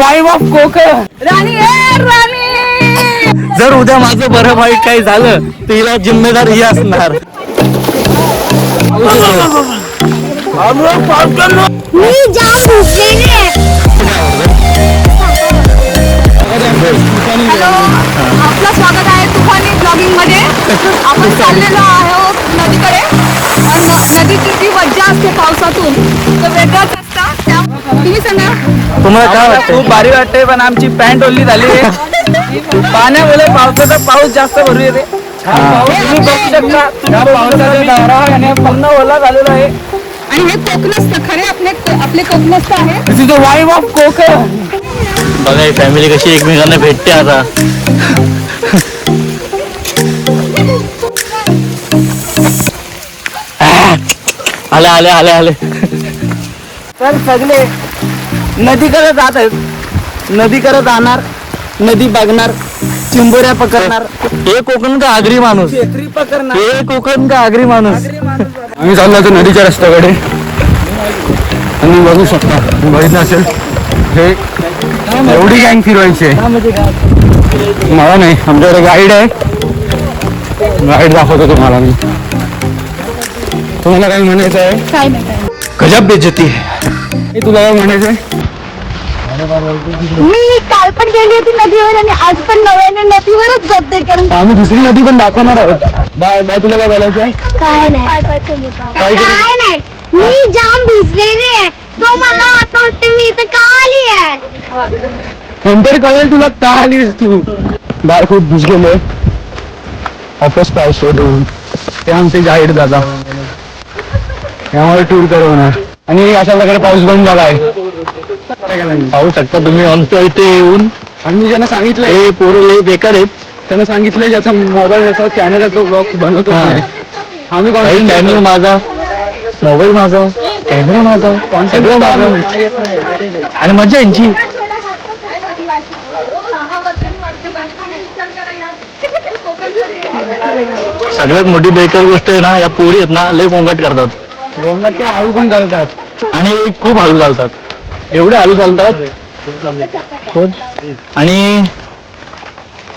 Wife of Konkan राणी ए राणी! जर उद्या माझं बरं वाईट काही झालं तर हिला जिम्मेदार ही असणार. मी जाम भुसलेली आहे हॅलो आपलं स्वागत आहे तुफानी ब्लॉगिंगमध्ये. आपण चाललेलो आहोत नदीकडे. आणि न- नदीची जी मज्जा असते पावसातून. तो वेगळाच तुम्ही सांगा. तुम्हाला काय वाटतं खूप भारी वाटते पण आमची पॅन्ट ओली झाली आहे. पाण्यामुळे पावसाचा पाऊस जास्त भरून येते. तुम्ही बघू शकता तुम्ही पावसाचा धारा आणि पूर्ण ओला झालेला आहे. आणि हे कोकणस्थ खरे आपले आपले कोकणस्थ आहे. This is wife of Konkan. बघा ही फॅमिली कशी एकमेकांना भेटते आता. आले आले आले आले. तर सगळे. नदीकडे जात आहेत. नदीकडे जाणार नदी बघणार चिंबोऱ्या पकडणार. हे कोकण का आगरी माणूस? पकडणार. हे कोकण का आगरी माणूस? आम्ही चाललो होतो नदीच्या रस्त्याकडे. आणि बघू शकता. बघितलं असेल. हे एवढी गँग फिरवायची आहे. मला नाही. आमच्याकडे गाईड आहे. गाईड दाखवतो तुम्हाला मी. तुम्हाला काही म्हणायचं आहे? काय नाही. गजब बेजती हे। तुला काय म्हणायचं आहे मी काल पण गेली होती नदीवर आणि आज पण नव्याने नदीवरच जाते कारण आम्ही दुसरी नदी पण दाखवणार आहोत. बाय बाय तुला काय बोलायचं आहे? काय नाही. काय नाही. मी जाम भिजलेली आहे. तो मला आता वाटते मी इथे का आली आहे? नंतर कळेल तुला का आलीस तू. बाय खूप भिजलेले ऑफिस पाऊस शोधून ते आमचे गाईड दादा. त्यामुळे टूर करवणार आणि अशा प्रकारे पाऊस बंद झाला आहे. पाहू शकता तुम्ही आमच्या इथे येऊन आम्ही ज्यांना सांगितलंय हे पोरं लय बेकार आहेत. त्यांना सांगितलंय ज्याचा मोबाईल चॅनल आहे तो ब्लॉग बनवतो. आम्ही चॅनल माझा. मोबाईल माझा. कॅमेरा माझा. सगळं माझं. आणि मजा यांची. सगळ्यात मोठी बेकार गोष्ट आहे ना या पोरी आहेत ना लय गोंगाट करतात. गोंगाट ते हळू पण चालतात. आणि खूप हळू चालतात. एवढे हळू चालतात. कोण? आणि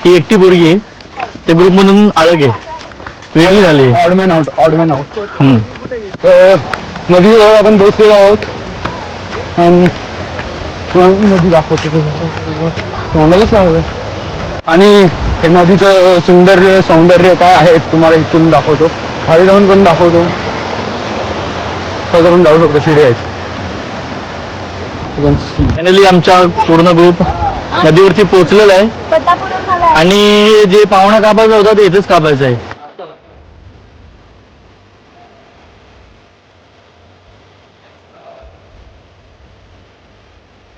ही एकटी पोरगी आहे. ते ग्रुप मधून अलग आहे वेगळी झाली. ऑडमॅन आउट ऑडमॅन आउट हम्म. तर नदीजवळ आपण बसलेलो आहोत. आणि नदी दाखवतो तोंडालाच आणि हे नदीचं सुंदर्य सौंदर्य काय आहे तुम्हाला इथून दाखवतो. खाली जाऊन पण दाखवतो. पण जाऊ शकतो शिडे आहेत. फायनली आमचा पूर्ण ग्रुप नदीवरती पोहोचलेला आहे. आणि जे पाहुणा कापायचा होता ते इथेच कापायचं आहे.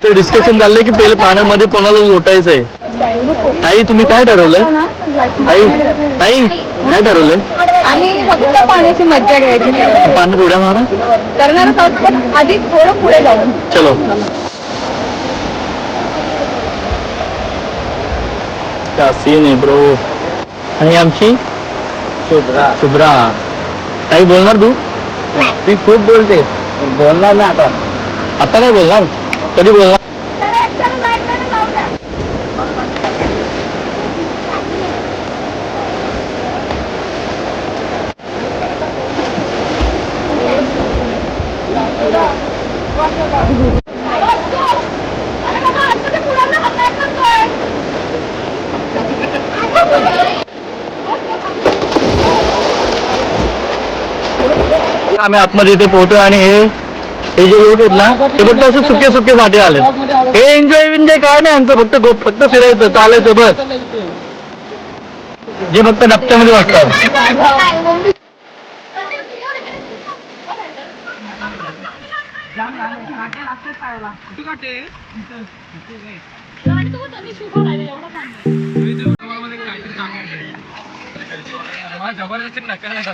ते डिस्कशन झालंय की पहिले पाण्यामध्ये कोणाला लोटायचं आहे ताई तुम्ही काय ठरवलंय? ताई ताई काय ठरवलंय? आणि फक्त पाण्याची मज्जा घ्यायची. पाण्यात उड्या मारा करणार आहोत पण आधी थोडं पुढे जाऊन चलो. क्या सीन आहे ब्रो आणि आमची? शुभ्रा शुभ्रा काही बोलणार तू? ती खूप बोलते. बोलणार ना आता. आता काय बोलणार? कधी बोलला? आम्ही आतमध्ये इथे पोहोचतो आणि हे हे जे लोक आहेत ना ते फक्त असे सुके सुके साठी आले हे एन्जॉय विन्जॉय काय नाही यांचं फक्त गो फक्त फिरायचं चालायचं बस. जे फक्त डबक्यामध्ये वाटतात जबरदस्ती नका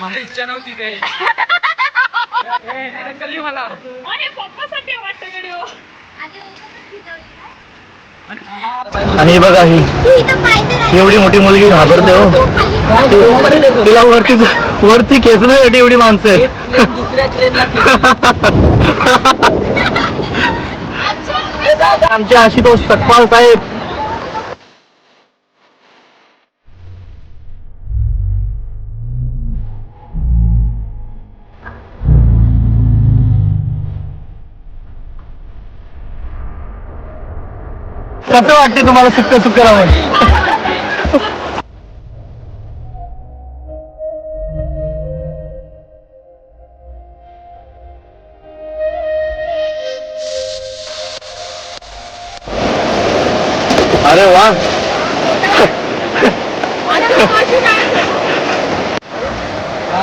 माझी इच्छा नव्हती ते. मला आणि हे बघा ही एवढी मोठी मुलगी घाबरते हो. तिला वरती वरती खेचण्यासाठी एवढी माणसं आहेत. आमच्या आमचे तो सकपाल साहेब कसं वाटते तुम्हाला सुक्क सुक्क राहून अरे वा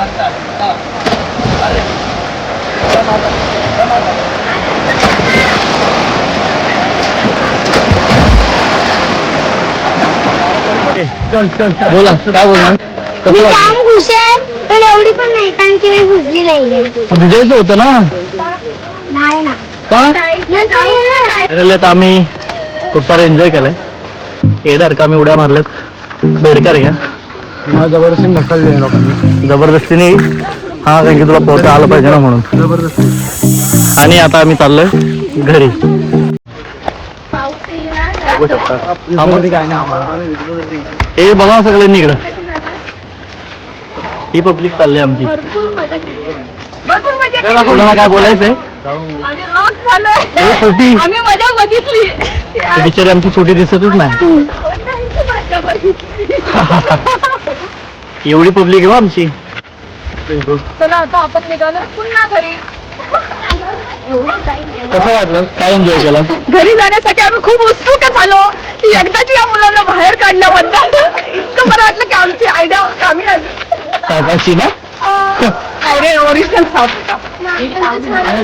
चल चल बोला काय बोलणार? मी कसं वाटतं? जाम खुश आहे पण एवढी पण नाही कारण की मी बुजली नाहीये. भिजायचं होतं ना? नाही ना. का? आम्ही खूप सारं एन्जॉय केलंय. येणार का आम्ही उड्या मारल्यात. बेडकार घ्या मला जबरदस्ती ढकलले लोकांनी. जबरदस्तीने? हा कारण की तुला पोहता आलं पाहिजे ना म्हणून. जबरदस्ती. आणि आता आम्ही चाललोय घरी. काय नाही. हे बघा सगळ्यांनी इकडं. ही पब्लिक चालली आमची. कोणाला काय बोलायचंय? हे छोटी. आम्ही मजा बघितली. बिचारी आमची छोटी दिसतच नाही. एवढी पब्लिक आहे हो आमची. चला आता आपण निघालो. पुन्हा घरी. कसं वाटलं? काय एन्जॉय केला? घरी जाण्यासाठी आम्ही खूप उत्सुक झालो की एकदाची या मुलांना बाहेर काढल्याबद्दल इतकं बरं वाटलं की आमची आयडिया कामी आली. ना? अरे ओरिजिनल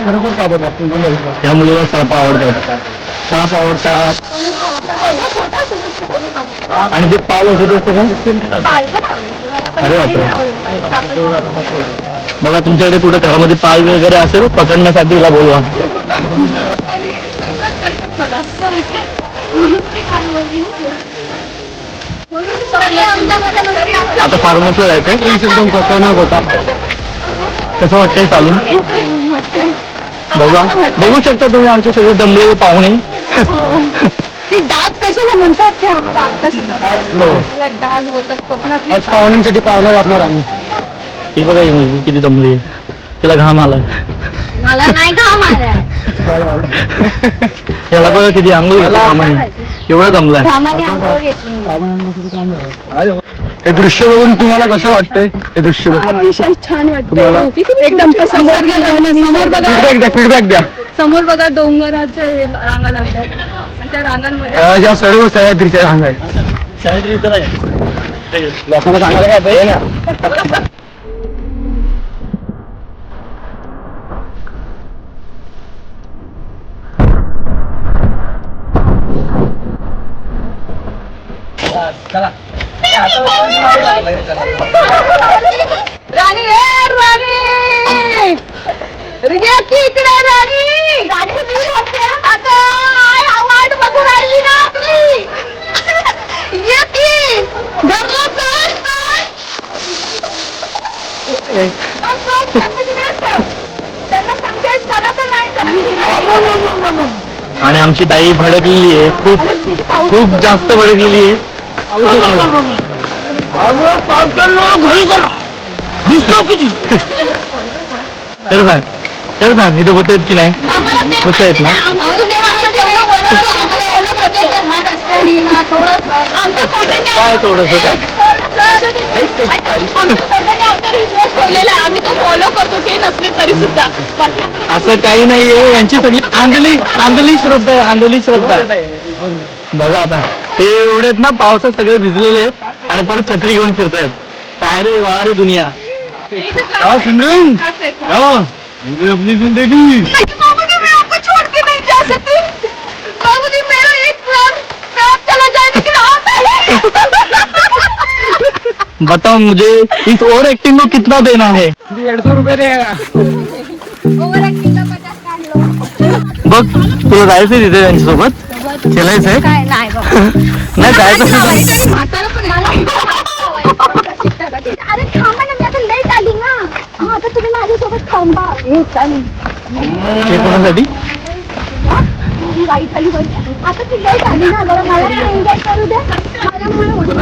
खरोखर त्या मुलीला साप आवडतात साप आवडतात आणि ते पाल होते ते अरे बापरे. बघा तुमच्याकडे कुठे घरामध्ये पाल वगैरे असेल पकडण्यासाठी तिला बोलवा. आता फार्मसला जायचंय एकदम खतरनाक होता कसं वाटतंय चालून? बघा. बघू शकता तुम्ही आमचे सगळे दमलेले पाहुणे. ती डाग कशाला म्हणतात पाहुण्यांसाठी पाहुणा वापणार आम्ही. ही बघा ही मुलगी किती दमली तिला घाम आलाय. मला नाही का मारा याला बघा किती अंघोळ घेतलं कामाने एवढं दमलाय. कामाने आंघोळ घेतली हे दृश्य बघून तुम्हाला कसं वाटतंय? हे दृश्य बघून अतिशय छान वाटतं एकदम समोर समोर बघा. फीडबॅक द्या फीडबॅक द्या. समोर बघा डोंगराच्या हे रांगा लागतात आणि त्या रांगांमध्ये अं, सर्व सह्याद्रीच्या रांगा आहेत. शाळेत इथं नाही. लोकांना सांगायला काय पाहिजे ना? राणी रे राणी! रिया की इकडे राणी? आता वाट बघू राहिली ना आपली. ये की? चल, चल. चला चला. आणि आमची ताई भडकलेली आहे. खूप खूप जास्त भडकलेली आहे. तर सांग तर सांग इथं होत की नाही होत आहेत ना काय थोडस असं काही नाहीये. यांची सगळी आंधली आंधली श्रद्धा आंधली श्रद्धा बघा आता. ते एवढेच ना पावसात सगळे भिजलेले आहेत आणि परत छत्री घेऊन फिरतायत. काय रे वा रे दुनिया सिमरन ये अपनी जिंदगी. बाबूजी मैं आपको छोड़ के नहीं जा सकती बाबूजी मेरा एक प्राण मैं आप चला जाए लेकिन आप बताओ मुझे इस ओवर एक्टिंग को कितना देना है? दीड सौ रुपये देगा. बघ तुला जायचंय तिथे त्यांच्यासोबत. खेळायचंय काय नाही नाही जायचं असेल तर- म्हातारा पण आहे. अरे थांबा ना मी आता लेट आली ना. हा आता तुम्ही माझ्यासोबत थांबा. हे कोणासाठी? वाईट आली आता ती आली ना बरं मला एन्जॉय करू दे माझ्यामुळे होतं.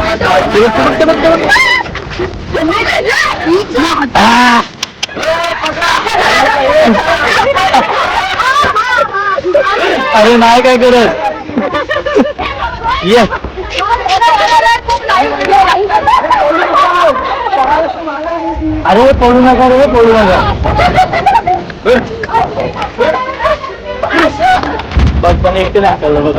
आ, अरे नाही काय करत? ये। अरे पडू नका रे पडू नका। बघ पण एकटे नाही हाकललं बघ.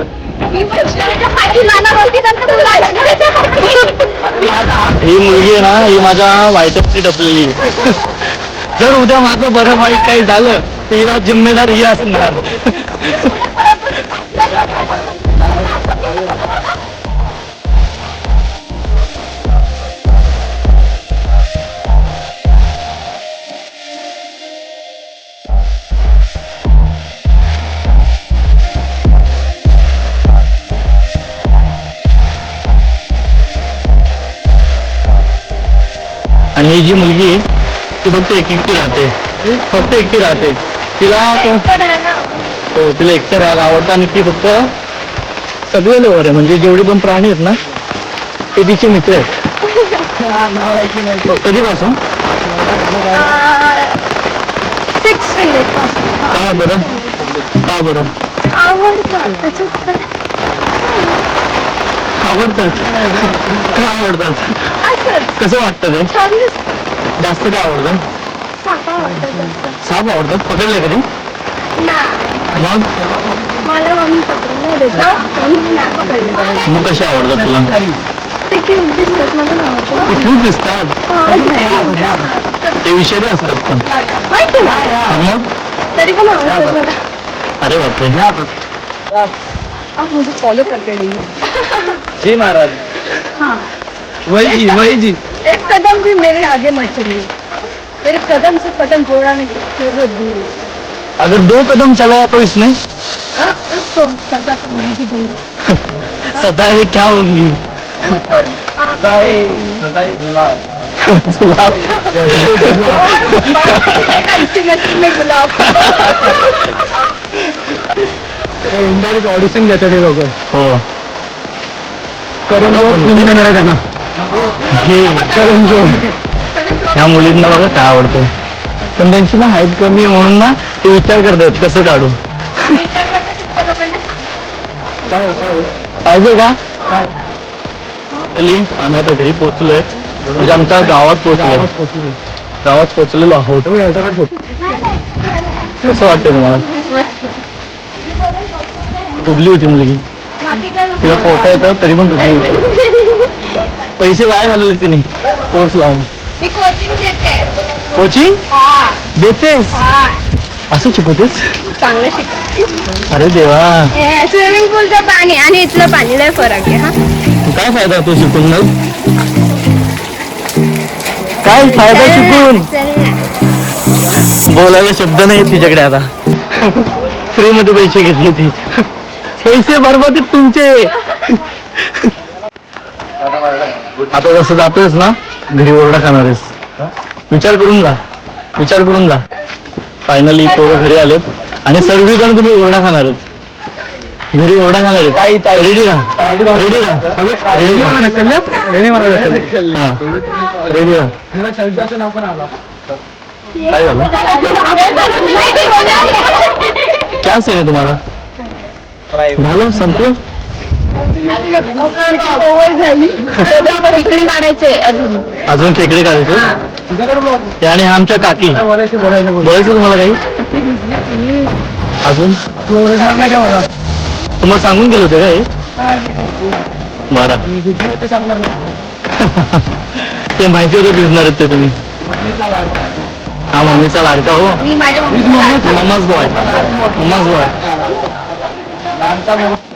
ही मुलगी आहे ना ही माझ्या वाईटपची टपलेली आहे. जर उद्या माझं बरं वाईट काही झालं तर हिला जिम्मेदार ही असणार. आणि ही जी मुलगी आहे ती फक्त एक एकटी राहते फक्त एकटी राहते. तिला तो- हो तिला एकटं राहायला आवडतं आणि ती फक्त सगळे लोवर आहे. म्हणजे जेवढे पण प्राणी आहेत ना ते तिचे मित्र आहेत. कधीपासून? का बरं? का बरं? आवडतं. आवडतात. का आवडतात? असंच कसं वाटतं ते. जास्त काय आवडतं? सापा आवडतात पकडले कधी? ना मग? मला मम्मी पकडलं देतं. मम्मी नाही पकडलं. मग कसे आवडतात तुला? ते दिसतात मला नाही आवडतं. खूप दिसतात. हा, ते विषय असतात पण. माहिती हा मग? तरी पण आवडतात मला. अरे बापरे. आप मुझे फॉलो करते नहीं जी महाराज। हाँ। वही जी वही जी। एक कदम भी मेरे आगे मत चलिए। मेरे कदम से कदम जोड़ा नहीं ज़रूरत दूर है। अगर दो कदम चलाया तो इसने? हाँ, तो सदा तो मैं ही दूँगी सदा क्या होंगी? गुलाब। इंडायरेक्ट ऑडिशन हे करून जो ह्या मुलींना बघा काय आवडतं पण त्यांची ना हाईट कमी आहे म्हणून ना ते विचार करतात कसं काढू? पाहिजे का? आम्ही आता घरी पोहोचलोय. म्हणजे आमच्या गावात पोहोचलोय. गावात पोहोचलेलो आहोत. कसं वाटतं तुम्हाला? डुबली होती मुलगी. तिला पोहता येतं तरी पण पैसे वाया घालवले तिने. कोर्स लावून. मी कोचिंग देते कोचिंग देतेस? असं शिकवतेस? चांगलं शिक अरे देवा. स्विमिंग पूलचं पाणी आणि इथलं पाणी लय फरक आहे हा. काय फायदा तो शिकून मग? काय फायदा शिकून. बोलायला शब्द नाही तिच्याकडे आता. फ्री मध्ये पैसे घेतले ती. पैसे बरबाद आहेत तुमचे. आता जसं जातोयस ना घरी ओरडा खाणार आहेस विचार करून जा. विचार करून जा. फायनली पोरं घरी आलेत आणि सर्वीकडे तुम्ही ओरडा खाणार आहेत घरी ओरडा खाणार आहेत रेडी राहा. रेडी राहा. रेडी राहा. रेडी काय झालं? क्या तुम्हाला? झालं? संपलं? अजून अजून खेकडे काढायचे? आणि आमच्या काकी. बोलायचं बोलायचं बोलायचं तुम्हाला काही? अजून? तुम्हाला सांगून गेलो होते काय बरं. ते सांगणार नाही ते माहिती होतं भिजणार आहेत ते तुम्ही. हा मम्मीचा लाडका हो. मी माझ्या मम्माच बॉय मम्माच बॉय लहानचा मुलगा